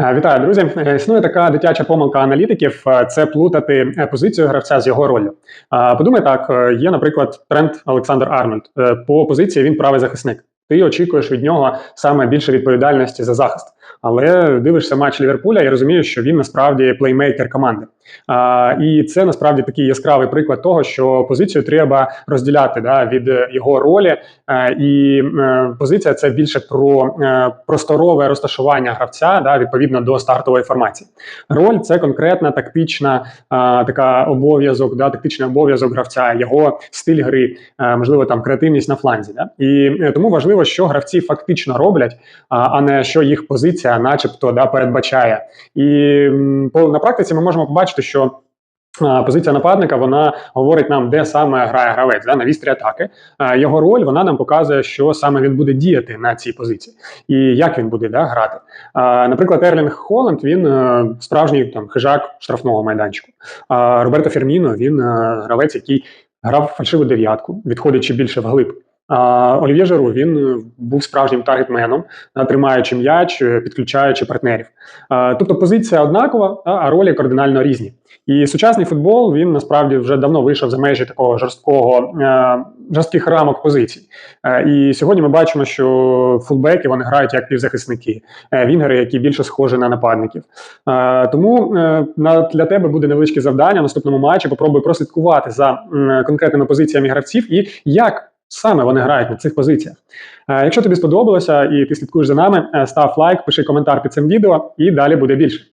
Е, Вітаю, друзі. Е, Існує така дитяча помилка аналітиків е, це плутати позицію гравця з його роллю. Подумай так: є, наприклад, тренд Олександр Арнольд. По позиції він правий захисник. Ти очікуєш від нього саме більше відповідальності за захист. Але дивишся матч Ліверпуля і розумієш, що він насправді плеймейкер команди. А, і це насправді такий яскравий приклад того, що позицію треба розділяти да, від його ролі. Е, і е, позиція це більше про е, просторове розташування гравця да, відповідно до стартової формації. Роль це конкретна тактична е, така обов'язок, да, тактичний обов'язок гравця, його стиль гри, е, можливо, там креативність на фланзі. Да? І тому важливо, що гравці фактично роблять, а, а не що їх позиція, начебто, да, передбачає. І на практиці ми можемо побачити, що. Позиція нападника вона говорить нам, де саме грає гравець да, на вістрі атаки. Його роль вона нам показує, що саме він буде діяти на цій позиції і як він буде да, грати. Наприклад, Ерлінг Холланд він е, справжній там хижак штрафного майданчику. Роберто Ферміно він е, гравець, який грав фальшиву дев'ятку, відходячи більше вглиб. Олів'є Жару він е, був справжнім таргетменом, е, тримаючи м'яч, е, підключаючи партнерів. Тобто позиція однакова, а- ролі кардинально різні. І сучасний футбол він насправді вже давно вийшов за межі такого жорсткого жорстких рамок позицій. І сьогодні ми бачимо, що фулбеки вони грають як півзахисники, вінгери, які більше схожі на нападників. Тому для тебе буде невеличке завдання в наступному матчі. Попробуй прослідкувати за конкретними позиціями гравців і як. Саме вони грають на цих позиціях. Е, Якщо тобі сподобалося і ти слідкуєш за нами, е, став лайк, пиши коментар під цим відео, і далі буде більше.